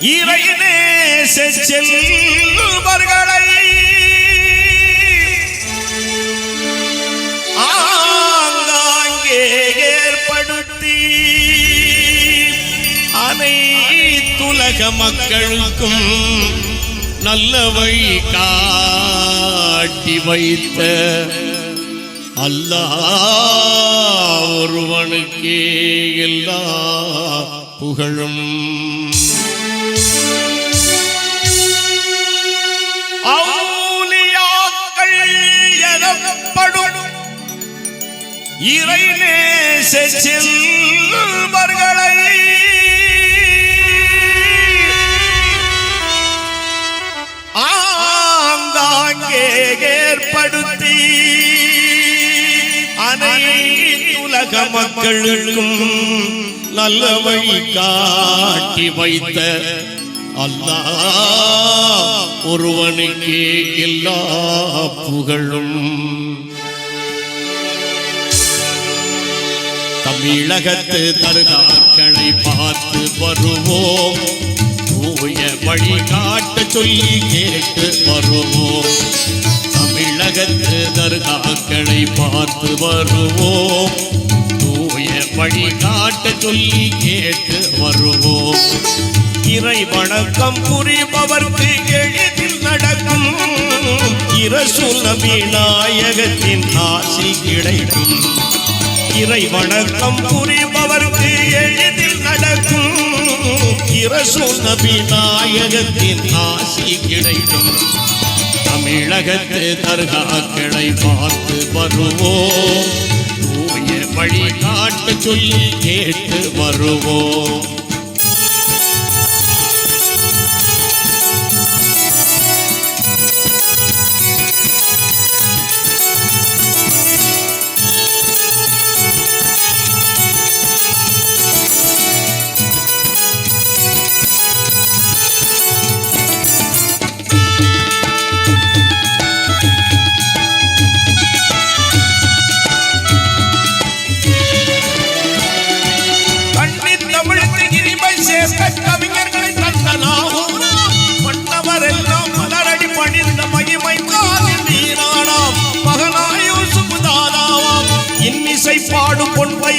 இறையினே செல்வர்களை ஆங்காங்கே ஏற்படுத்தி அனைத்துலக மக்களுக்கும் நல்லவை காட்டி வைத்த அல்லாஹ் ஒருவனுக்கே எல்லா புகழும். இறை நேச செல்வர்களை ஆங்காங்கே ஏற்படுத்தி அனைத்துலக மக்களுக்கும் நல்லவை காட்டி வைத்த அல்லாஹ் ஒருவனுக்கே எல்லா புகழும். தமிழகத்து தருகாக்களை பார்த்து வருவோம். தூய வழி காட்ட சொல்லி கேட்டு வருவோம். தமிழகத்து தருகாக்களை பார்த்து வருவோம். தூய வழி காட்ட சொல்லி கேட்டு வருவோம். இறை வணக்கம் புரிபவர்க்கு எளிதில் நடக்கும். இரசுல விநாயகத்தின் ஆசி கிடைக்கும். இறை வணக்கம் புரிபவர்க்கு எளிதில் நடக்கும். இரசு நபி நாயகத்தின் ஆசி கிடைக்கும். தமிழகத்து தர்காக்களை பார்த்து வருவோம். தூய வழி காட்டு சொல்லி கேட்டு வருவோம்.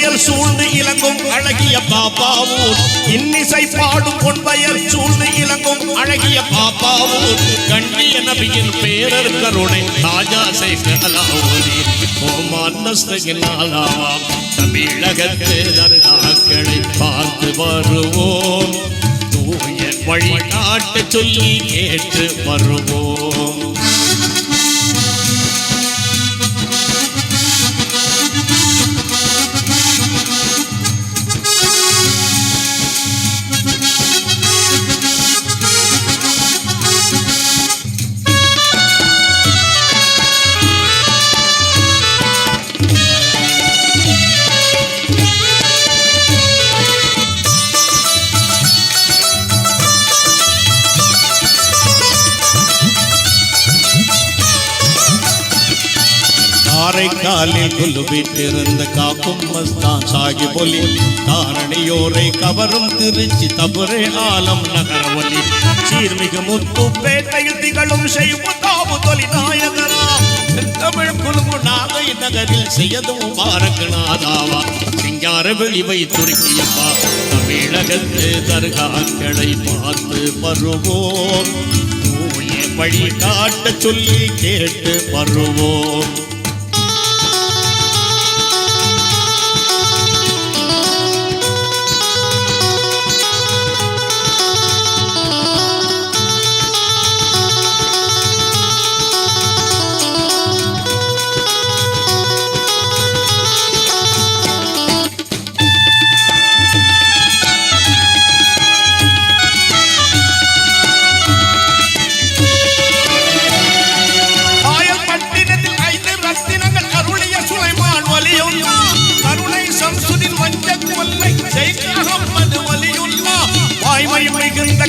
பாடும் பொன்பயல் சூழ்ந்து இலங்கும் அழகிய பாப்பாவூர். இன்னிசை பாடும் பொன்பயல் சூழ்ந்து இலங்கும் அழகிய பாப்பாவூர். கண்ணிய நபியின் பேரர் கருணை ராஜா சேகலாவூரி ஓமான்னஸ்தகிலாவாம் தமிழகத்து தர்காக்களை பார்த்து வருவோம். தூய வழி காட்ட சொல்லி கேட்டு வருவோம். காலில் குலுவிட்டிருந்த காக்கும் மஸ்தான் சாகி பொலி காரணியோரை கவரும் திருச்சி தபுரே ஆலம் நகர ஒலி. சீர்மிகு முத்து பேட்டையில் திகழும் செய்வதாவு தொலி நாயகரா. தமிழ் குழுமு நாகை நகரில் செய்யதும் பாரகநாதாவா சிங்கார வெளிவை துருக்கியப்பா. தமிழகத்து தர்காக்களை பார்த்து வருவோம் தூய வழி காட்ட சொல்லி கேட்டு வருவோம்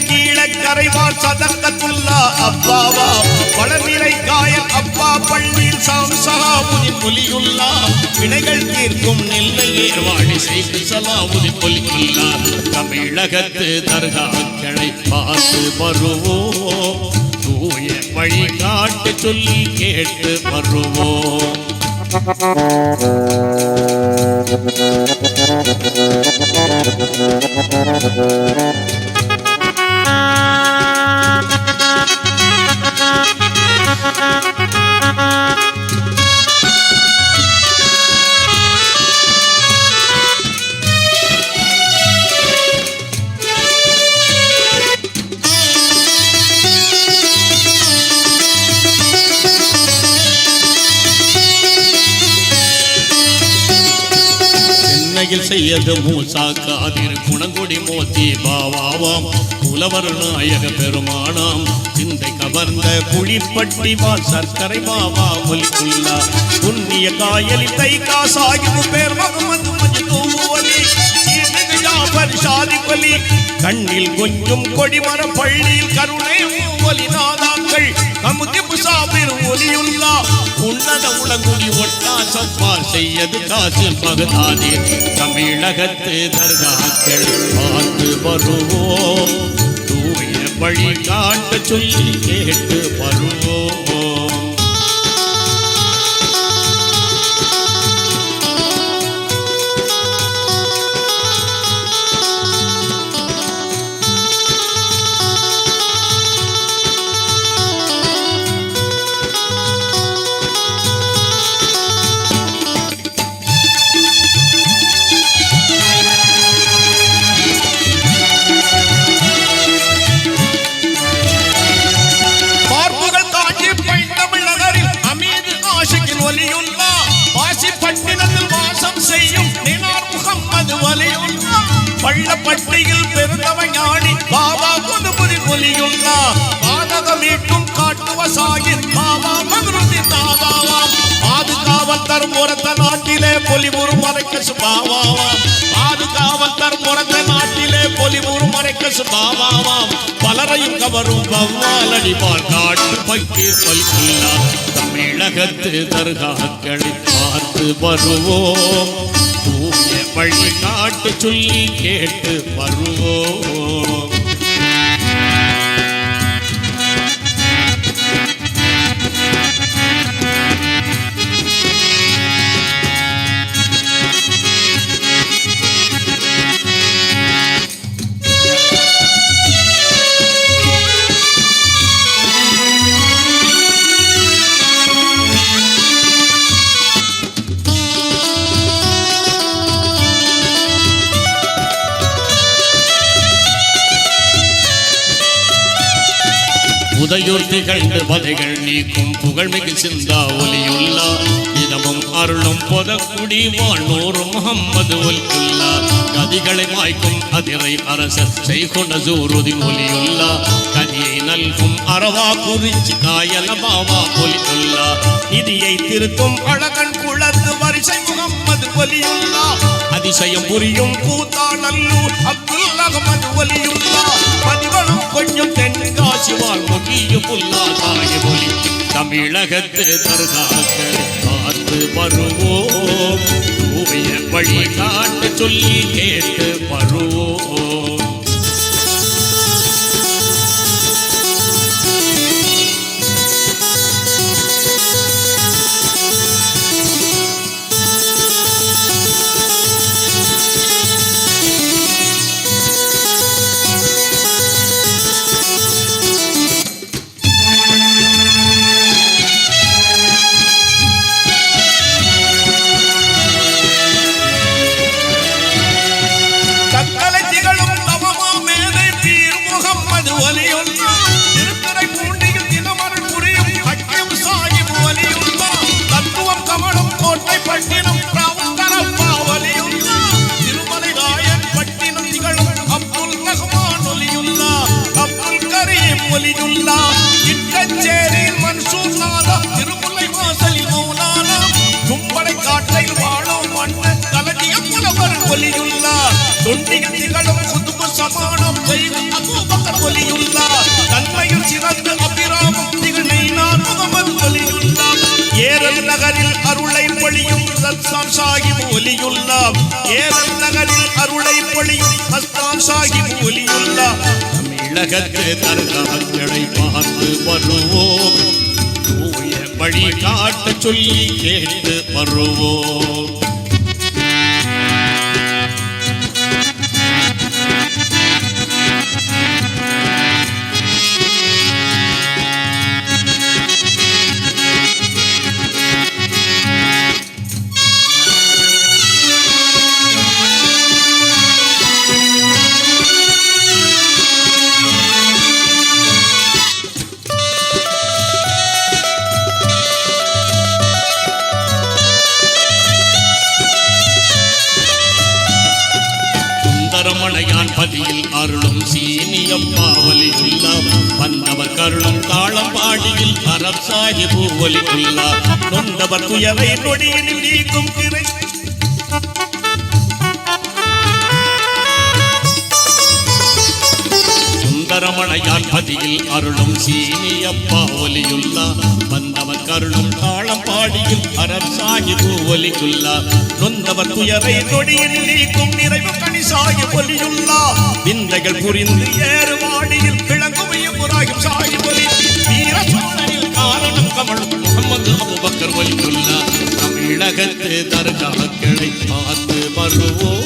கீழக்கரைவார் சதக்கத்துல்லா அப்பாவா? வளர்நிலை காயல் அப்பா பள்ளியில் சாம் சஹாபுதின் ஒலியுல்லா வினைகள் தீர்க்கும் நெல்லையே வாடி செய்து சலாவுதின் ஒலியுல்லா தமிழகத்து தர்காக்களை பார்த்து வருவோம் தூய வழி காட்டு சொல்லி கேட்டு வருவோம் உலகில் செய்யது மூசா காதிர் குணங்குடி மோத்தி பாவாவாம். புலவர் நாயக பெருமானாம். சிந்தை கவர்ந்த புளிப்பட்டி வா சர்க்கரை பாவா முல்குல்லா புண்ணிய காயலி தை காசாகிபு பேர் மகமது மஜ்தூவலி சீர்மிகு கண்ணில் கொஞ்சம் கொடிமர பள்ளியில் கருணை ஒலி பழங்குடி உலகுடி ஒட்டா செய்யது காசு பகதாதி தமிழகத்து தர்காக்கள் பார்த்து வருவோம். தூய வழி காட்ட சொல்லி கேட்டு வருவோம். காட்டுவ சாகிர் பாபா மகருதி பாதுகாவல் தரும் உரத்த நாட்டிலே பொலிவுறு மறைக்க சுபாவாவாம் பாதுகாவல் தரும் உரத்த நாட்டிலே பொலிவுறு மறைக்க சுபாவாவாம் பலரையும் கவரும் வவ்வாலடிவார் காட்டு பக்கீர் பல்குல்லா. தமிழகத்து தர்காக்களை பார்த்து வருவோம். தூய வழி காட்டு சொல்லி கேட்டு வருவோம். உதையூர் திகழ்ந்து பதைகள் நீக்கும் புகழ்மிகு சிந்தா ஒலியுள்ளா. இதமும் அருளும் பொதக்குடி வாழ்நூறு முகம்மது ஒலியுள்ளா கதிகளை மாய்க்கும் அதிரை அரசர் செய்கொண்ட ஜூருதி ஒலியுள்ளா. கதியை நல்கும் அரவா குறிச்சி காயல பாவா ஒலியுள்ளா நிதியை திருத்தும் அழகன் குளத்து வரிசை முகம்மது ஒலியுள்ளா. அதிசயம் புரியும் பூத்தாளல்லூர் அப்துல் அகமது ஒலியுள்ளா பதிவனம் கொஞ்சம் தென்காசி வாழ் முகிய புல்லா தாய ஒலி தமிழகத்து தர்காக்களை பார்த்து வருவோம். தூய வழி காட்டு சொல்லி கேட்டு வருவோம். ஒலியுள்ளா ஏலல் நகரில் அருளை பொழியும் மஸ்தான் சாஹிப் ஒலியுள்ளா தமிழகத்து தர்காக்களை பார்த்து வருவோம். தூய வழி காட்ட சொல்லி கேட்டு வருவோம். தாளம் பாடியில் அரப் சாஹிபு ஒலிக்குள்ளார். நொந்தவர் துயரை நொடியில் நீக்கும் திரை சுந்தரமணையான் பதியில் அருளும் சீனியப்பா ஒலியுள்ளா. வந்தவர் கருளும் தாளம் பாடியில் அரண் சாகிபு ஒலியுள்ளா. நொந்தவர் துயரை நொடியில் நீக்கும் நிறைவு கனி சாகி ஒலியுள்ளா. விந்தைகள் புரிந்து ஏறு வாடியில் விளங்கும் இப்ராஹிம் சாகி ஒலி. வீர காரணம் கமழும் முகமது அபுபக்கர் ஒலியுள்ளா. தமிழகத்து தர்காக்களை பார்த்து வருவோம்.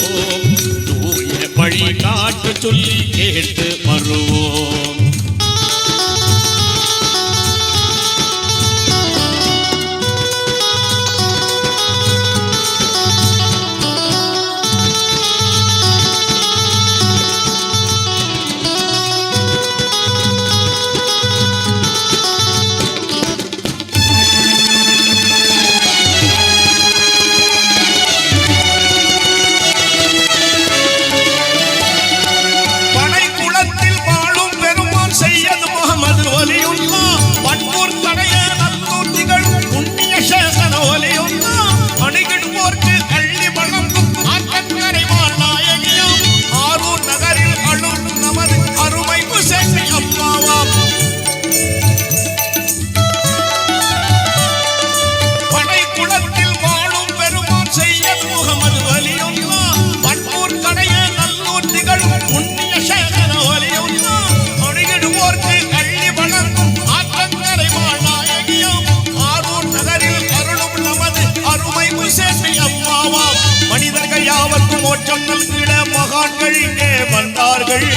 யாவர்க்கும் மோட்சம் நல்கிட மகான்கள் இங்கே வந்தார்கள்.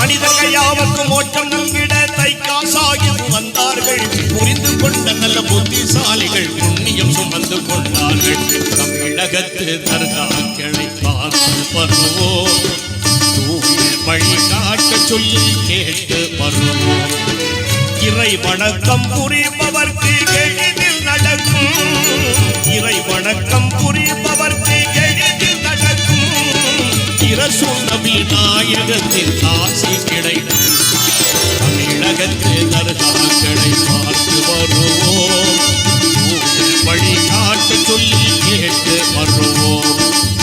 மனிதர்கள் யாவர்க்கும் மோட்சம் நல்கிட தைக்காசாகி வந்தார்கள் புரிந்து கொண்ட நல்ல புத்திசாலிகள் புண்ணியம் சுமந்து கொண்டார்கள். தமிழகத்து தர்காக்களை பார்த்து வருவோம். தூய வழி காட்ட சொல்லி கேட்டு வருவோம். இறை வணக்கம் புரிபவர்க்கு எழுதி நடக்கும். இறை வணக்கம் புரிபவர்க்கு எளிதில் நடக்கும். இரசூல விநாயகத்தின் ஆசி கிடைக்கும். தமிழகத்து தர்காக்களை பார்த்து வருவோம். வழிகாட்டு சொல்லி கேட்டு வருவோம்.